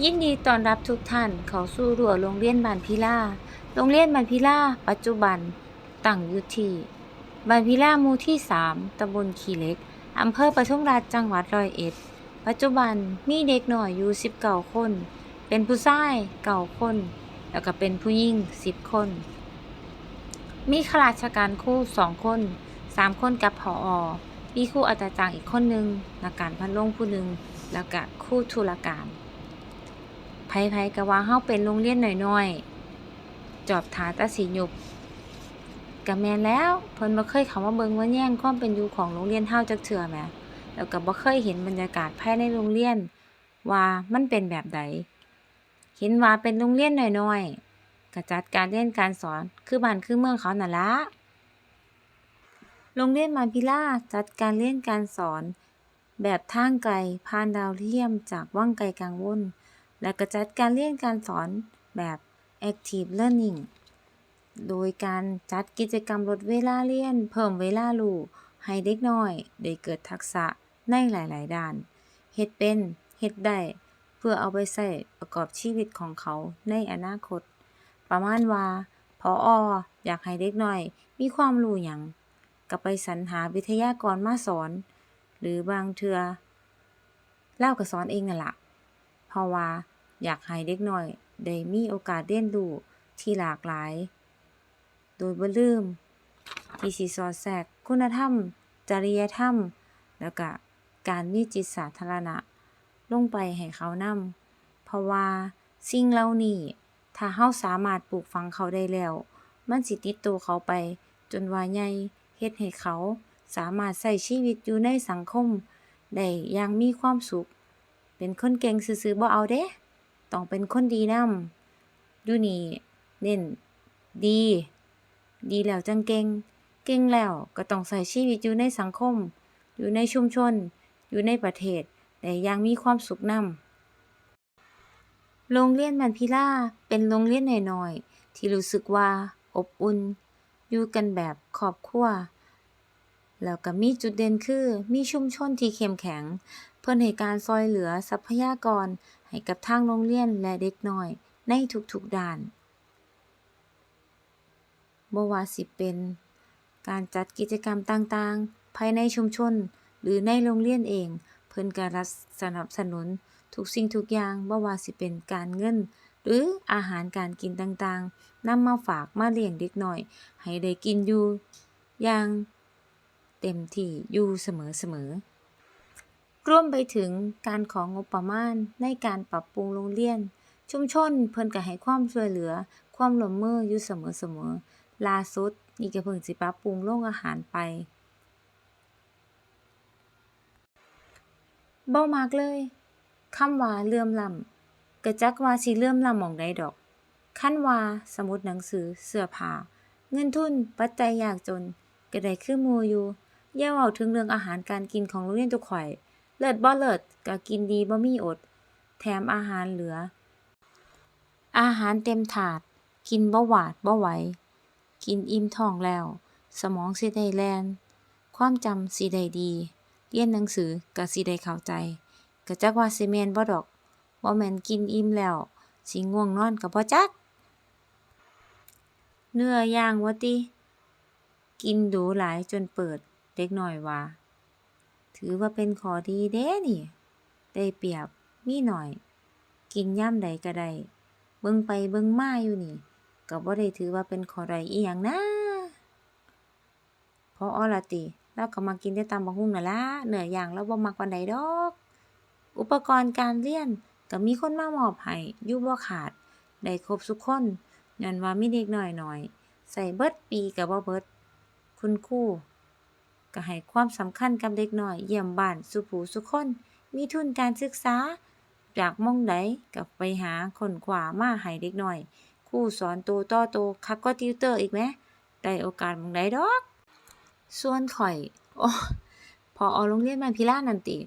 ยินดีต้อนรับทุกท่านเข้าสู่รั้วโรงเรียนบ้านพิล่าโรงเรียนบ้านพิล่าปัจจุบันตั้งอยู่ที่บ้านพิล่าหมู่ที่ 3 ตำบลขี้เหล็ก อำเภอปทุมราชจังหวัดร้อยเอ็ด ปัจจุบันมีเด็กหน้อยอยู่19คน เป็นผู้ชาย9คน แล้วก็เป็นผู้หญิง10 คน มีข้าราชการครู2คน 3 คนกับผออมีครูอัตราจารย์อีกคนนึงนักการพันโรงผู้หนึ่งแล้วก็ครูธุรการ ไผๆก็ว่าเฮาเป็นโรงเรียนน้อยๆ จอบถาตาสิหยุบก็แม่นแล้วเพิ่นบ่เคยเข้ามาเบิ่งว่าแย่งความเป็นอยู่ของโรงเรียนเฮาจักเทื่อแหมแล้วก็บ่เคยเห็นบรรยากาศภายในโรงเรียน ว่ามันเป็นแบบใดเห็นว่าเป็นโรงเรียนน้อยๆก็จัดการเรียนการสอนคือบ้านคือเมืองเขานั่นละโรงเรียนมาพิลาจัดการเรียนการสอน แบบทางไกลผ่านดาวเทียมจากวังไกลกังวล และก็จัดการเรียนการสอนแบบ Active Learning โดยการจัดกิจกรรมลดเวลาเรียน เพิ่มเวลารู้ให้เด็กน้อย ได้เกิดทักษะในหลาย ๆ ด้าน เฮ็ดเป็น เฮ็ดได้ เพื่อเอาไปใช้ประกอบชีวิตของเขาในอนาคต ประมาณว่าพอออยากให้เด็กน้อย มีความรู้หยังก็ไปสรรหาวิทยากรมาสอน หรือบางเทือเล่าก็สอนเองนั่นล่ะเพราะว่า อยากให้เด็กน้อยได้มีโอกาสเรียนรู้ที่หลากหลาย โดยบ่ลืม ที่สิสอดแทรกคุณธรรม จริยธรรม แล้วก็การมีจิตสาธารณะ ลงไปให้เขานำเพราะว่าสิ่งเหล่านี้ถ้าเฮาสามารถปลูกฝังเขาได้แล้ว มันสิติดตัวเขาไป จนว่าใหญ่เฮ็ดให้เขาสามารถใช้ชีวิตอยู่ในสังคม ได้อย่างมีความสุข เป็นคนเก่งซื่อๆบ่เอาเด้ ต้องเป็นคนดีนำอยู่นี่เน้นดี ดีแล้วจังเก่ง เก่งแล้วก็ต้องใช้ชีวิตอยู่ในสังคม อยู่ในชุมชน อยู่ในประเทศได้อย่างมีความสุขนำโรงเรียนบ้านพิลาเป็นโรงเรียนน้อยๆที่รู้สึกว่าอบอุ่น อยู่กันแบบครอบครัว แล้วก็มีจุดเด่นคือมีชุมชนที่เข้มแข็ง เพิ่นให้การช่วยเหลือทรัพยากร ให้กับทางโรงเรียนและเด็กน้อยในทุกๆด้านบ่ว่าสิเป็นการจัดกิจกรรมต่างๆ ภายในชุมชน หรือในโรงเรียนเอง เพิ่นก็รัสนับสนุนทุกสิ่งทุกอย่างบ่ว่าสิเป็นการเงิน หรืออาหารการกินต่างๆนำมาฝากมาเลี้ยงเด็กน้อย ให้ได้กินอยู่ อย่าง เต็มที่อยู่เสมอๆร่วมไปถึงการของงบประมาณในการปรับปรุงโรงเรียน ชุมชนเพิ่นก็ให้ความช่วยเหลือ ความร่วมมืออยู่เสมอๆล่าสุดนี่ก็เพิ่งสิปรับปรุงโรงอาหารไปบ่มักเลยคำว่าเลื่อมล้ำก็จักว่าสิเลื่อมล้ำหม้องใดดอกคันว่าสมุดหนังสือเสื้อผ้าเงินทุนปัจจัยยากจนก็ได้คือมูอยู่ อย่าเว้าถึงเรื่องอาหารการกินของโรงเรียนตุกข้อย เลิศบ่เลิศก็กินดีบ่มีอด แถมอาหารเหลือ อาหารเต็มถาด กินบ่หวาดบ่ไหว กินอิ่มท้องแล้ว สมองสิได้แล่นความจำสิได้ดี เรียนหนังสือก็สิได้เข้าใจก็จักว่าสิแม่นบ่ดอกบ่แม่นกินอิ่มแล้วสิง่วงนอนก็บ่จัก เนื้อย่างว่าติ กินดูหลายจนเปิด เด็กหน้อยว่า ถือว่าเป็นขอดีเด้นี่ ได้เปรียบมีหน้อย กินยามใดก็ได้ เบิ่งไปเบิ่งมาอยู่นี่ ก็บ่ได้ถือว่าเป็นขอด้อยอิหยังนะผอล่ะติเลาก็มักกินแต่ตำบักหุ่งนั่นล่ะเหนื้อย่างเลาบ่มักปานใดดอก อุปกรณ์การเรียนก็มีคนมามอบให้อยู่บ่ขาด ได้ครบซุคนญ้อนว่ามีเด็กหน้อยหน้อยใช้เบิดปีก็บ่เบิด คุณครู ก็ให้ความสำคัญกับเด็กน้อยเยี่ยมบ้านซุผู้ซุคน มีทุนการศึกษา จากม้องใดก็ไปหาคนคว้ามาให้เด็กน้อยครูสอนโตต่อโตคักกว่าติวเตอร์อีกแหมได้โอกาสม้องใดดอก ส่วนข้อยโอ้ผอโรงเรียนบ้าพิลานันติ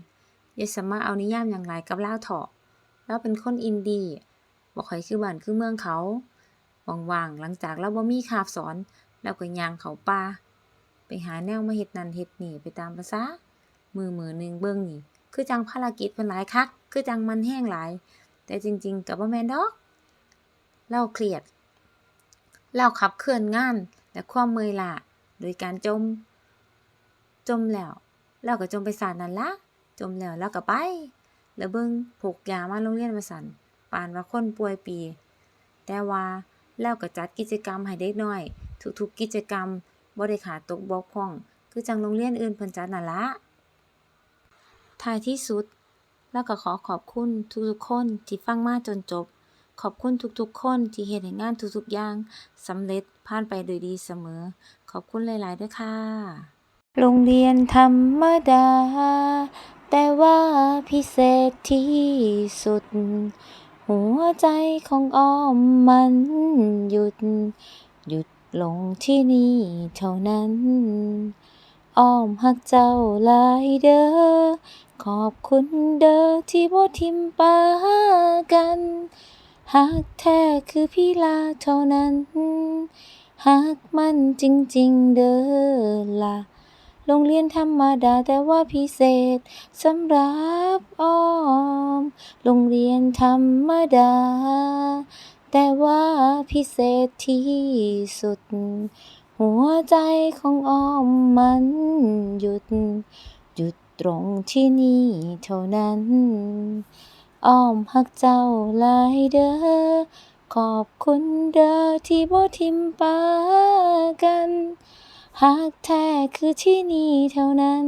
ย่าสามารถเอานิยามหยังหลายกับเลาเถาะเลาเป็นคนอินดีบ่ค่อยคือบ้านคือเมืองเขาว่างๆหลังจากเลาบ่มีคาบสอนเลาก็ย่างเขาป่า ไปหาแนวมาเฮ็ดนั่นเฮ็ดนี่ไปตามประสามือมือหนึ่งเบิ่งนี่ คือจังภารกิจเพิ่นหลายคัก คือจังมันแรงหลาย แต่จริง ๆก็บ่แมนดอกเราเครียดเราขับเคลื่อนงานและความเมื่อยล้าโดยการจม จมแล้วเราก็จมไปศารนั่นละจมแล้วเราก็ไป แล้วเบิ่งพกยามาโรงเรียนว่าซั่นปานว่าคนป่วยปี แต่ว่าแล้วก็จัดกิจกรรมให้เด็กน้อย ทุกๆกิจกรรม บ่ได้ขาดตกบกพร่อง คือจังโรงเรียนอื่นเพิ่นจัดนั่นละท้ายที่สุดแล้วก็ขอขอบคุณทุกๆคนที่ฟังมาจนจบ ขอบคุณทุกๆ คนที่เฮ็ดให้งานทุกๆอย่างสำเร็จผ่านไปโดยดีเสมอ ขอบคุณหลายๆด้อค่ะ โรงเรียนธรรมดา แต่ว่าพิเศษที่สุด หัวใจของอ้อมมันหยุด หยุด ลงที่นี่เท่านั้น อ้อมหักเจ้าหลายเด้อ ขอบคุณเด้อที่บ่ทิมปากันหักแท้คือพี่ลาเท่านั้นหักมันจริงๆเด้อล่ะโรงเรียนธรรมดาแต่ว่าพิเศษสำหรับอ้อม โรงเรียนธรรมดา แต่ว่าพิเศษที่สุด หัวใจของอ้อมมันหยุด หยุดตรงที่นี่เท่านั้น อ้อมหักเจ้าหลายเด้อขอบคุณเด้อที่บ่ทิมปากันหักแท้คือที่นี่เท่านั้น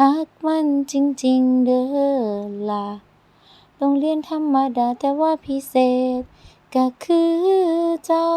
หักมันจริง ๆ เด้อล่ะโรงเรียนธรรมดาแต่ว่าพิเศษ ก็คือเจ้า